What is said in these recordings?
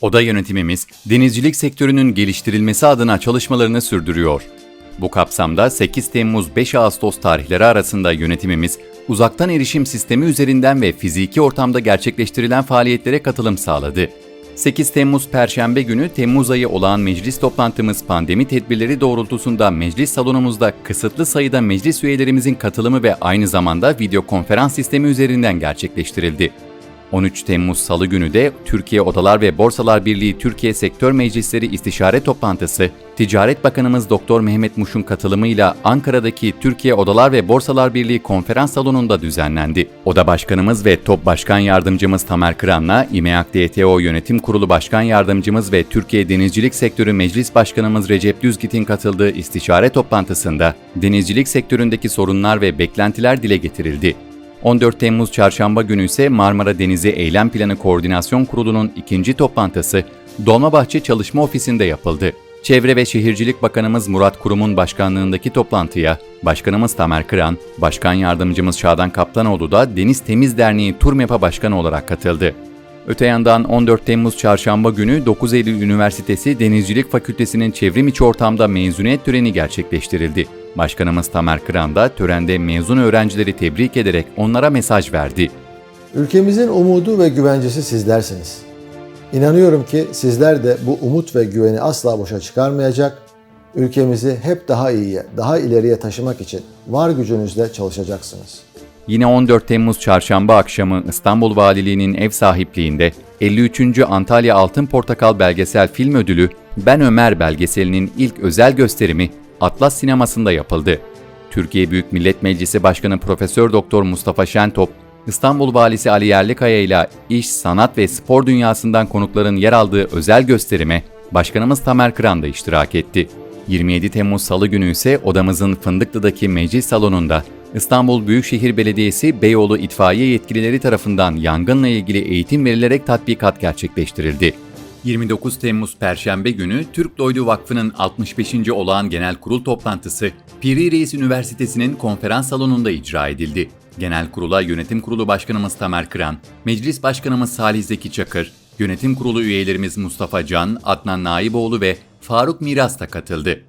Oda yönetimimiz, denizcilik sektörünün geliştirilmesi adına çalışmalarını sürdürüyor. Bu kapsamda 8 Temmuz 5 Ağustos tarihleri arasında yönetimimiz, uzaktan erişim sistemi üzerinden ve fiziki ortamda gerçekleştirilen faaliyetlere katılım sağladı. 8 Temmuz Perşembe günü Temmuz ayı olağan meclis toplantımız pandemi tedbirleri doğrultusunda meclis salonumuzda kısıtlı sayıda meclis üyelerimizin katılımı ve aynı zamanda video konferans sistemi üzerinden gerçekleştirildi. 13 Temmuz Salı günü de Türkiye Odalar ve Borsalar Birliği Türkiye Sektör Meclisleri İstişare Toplantısı, Ticaret Bakanımız Doktor Mehmet Muş'un katılımıyla Ankara'daki Türkiye Odalar ve Borsalar Birliği konferans salonunda düzenlendi. Oda Başkanımız ve Top Başkan Yardımcımız Tamer Kıran'la İMEAK DTO Yönetim Kurulu Başkan Yardımcımız ve Türkiye Denizcilik Sektörü Meclis Başkanımız Recep Düzgit'in katıldığı istişare toplantısında denizcilik sektöründeki sorunlar ve beklentiler dile getirildi. 14 Temmuz Çarşamba günü ise Marmara Denizi Eylem Planı Koordinasyon Kurulu'nun ikinci toplantısı Dolmabahçe Çalışma Ofisi'nde yapıldı. Çevre ve Şehircilik Bakanımız Murat Kurum'un başkanlığındaki toplantıya Başkanımız Tamer Kıran, Başkan Yardımcımız Şadan Kaptanoğlu da Deniz Temiz Derneği Turmepa Başkanı olarak katıldı. Öte yandan 14 Temmuz Çarşamba günü 9 Eylül Üniversitesi Denizcilik Fakültesi'nin çevrim içi ortamda mezuniyet töreni gerçekleştirildi. Başkanımız Tamer Kıran da törende mezun öğrencileri tebrik ederek onlara mesaj verdi. Ülkemizin umudu ve güvencesi sizlersiniz. İnanıyorum ki sizler de bu umut ve güveni asla boşa çıkarmayacak, ülkemizi hep daha iyiye, daha ileriye taşımak için var gücünüzle çalışacaksınız. Yine 14 Temmuz Çarşamba akşamı İstanbul Valiliği'nin ev sahipliğinde 53. Antalya Altın Portakal Belgesel Film Ödülü Ben Ömer belgeselinin ilk özel gösterimi Atlas Sineması'nda yapıldı. Türkiye Büyük Millet Meclisi Başkanı Profesör Doktor Mustafa Şentop, İstanbul Valisi Ali Yerlikaya ile iş, sanat ve spor dünyasından konukların yer aldığı özel gösterime Başkanımız Tamer Kıran da iştirak etti. 27 Temmuz Salı günü ise odamızın Fındıklı'daki meclis salonunda İstanbul Büyükşehir Belediyesi Beyoğlu itfaiye yetkilileri tarafından yangınla ilgili eğitim verilerek tatbikat gerçekleştirildi. 29 Temmuz Perşembe günü Türk Doydu Vakfı'nın 65. olağan genel kurul toplantısı Piri Reis Üniversitesi'nin konferans salonunda icra edildi. Genel kurula Yönetim Kurulu Başkanımız Tamer Kıran, Meclis Başkanımız Salih Zeki Çakır, Yönetim Kurulu üyelerimiz Mustafa Can, Adnan Naiboğlu ve Faruk Miras da katıldı.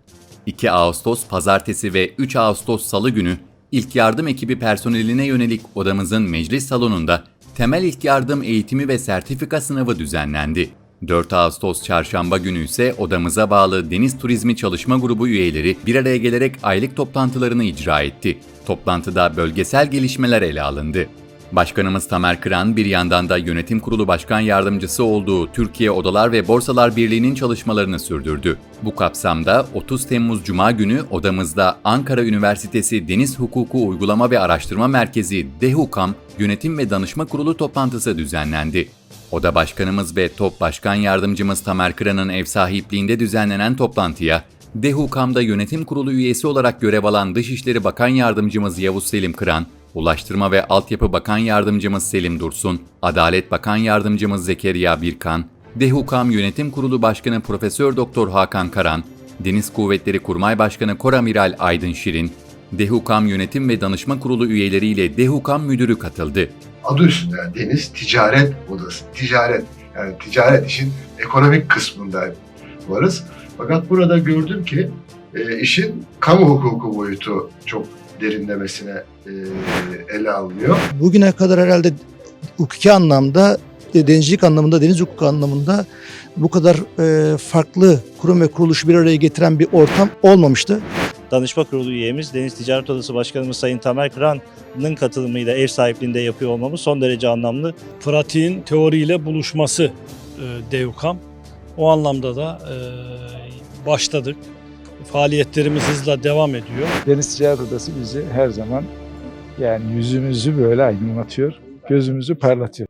2 Ağustos Pazartesi ve 3 Ağustos Salı günü İlk yardım ekibi personeline yönelik odamızın meclis salonunda temel ilk yardım eğitimi ve sertifika sınavı düzenlendi. 4 Ağustos çarşamba günü ise odamıza bağlı Deniz Turizmi Çalışma Grubu üyeleri bir araya gelerek aylık toplantılarını icra etti. Toplantıda bölgesel gelişmeler ele alındı. Başkanımız Tamer Kıran bir yandan da yönetim kurulu başkan yardımcısı olduğu Türkiye Odalar ve Borsalar Birliği'nin çalışmalarını sürdürdü. Bu kapsamda 30 Temmuz Cuma günü odamızda Ankara Üniversitesi Deniz Hukuku Uygulama ve Araştırma Merkezi DEHUKAM Yönetim ve Danışma Kurulu toplantısı düzenlendi. Oda Başkanımız ve Top Başkan Yardımcımız Tamer Kıran'ın ev sahipliğinde düzenlenen toplantıya DEHUKAM'da yönetim kurulu üyesi olarak görev alan Dışişleri Bakan Yardımcımız Yavuz Selim Kıran, Ulaştırma ve Altyapı Bakan Yardımcımız Selim Dursun, Adalet Bakan Yardımcımız Zekeriya Birkan, DEHUKAM Yönetim Kurulu Başkanı Profesör Doktor Hakan Karan, Deniz Kuvvetleri Kurmay Başkanı Koramiral Aydın Şirin, DEHUKAM Yönetim ve Danışma Kurulu üyeleriyle DEHUKAM Müdürü katıldı. adı üstünde deniz ticaret odası. Ticaret yani ticaret işin ekonomik kısmında varız. Fakat burada gördüm ki e, işin kamu hukuku boyutu çok derinlemesine e, ele alınıyor. bugüne kadar herhalde hukuki anlamda, e, denizcilik anlamında, deniz hukuku anlamında bu kadar e, farklı kurum ve kuruluşu bir araya getiren bir ortam olmamıştı. Danışma Kurulu üyemiz Deniz Ticaret Odası Başkanımız Sayın Tamer Kıran'ın katılımıyla ev sahipliğinde yapıyor olmamız son derece anlamlı. pratiğin teoriyle buluşması e, DEVKAM. O anlamda da e, başladık. Faaliyetlerimiz hızla devam ediyor. Deniz Ticaret Odası bizi her zaman yani yüzümüzü böyle aydınlatıyor, gözümüzü parlatıyor.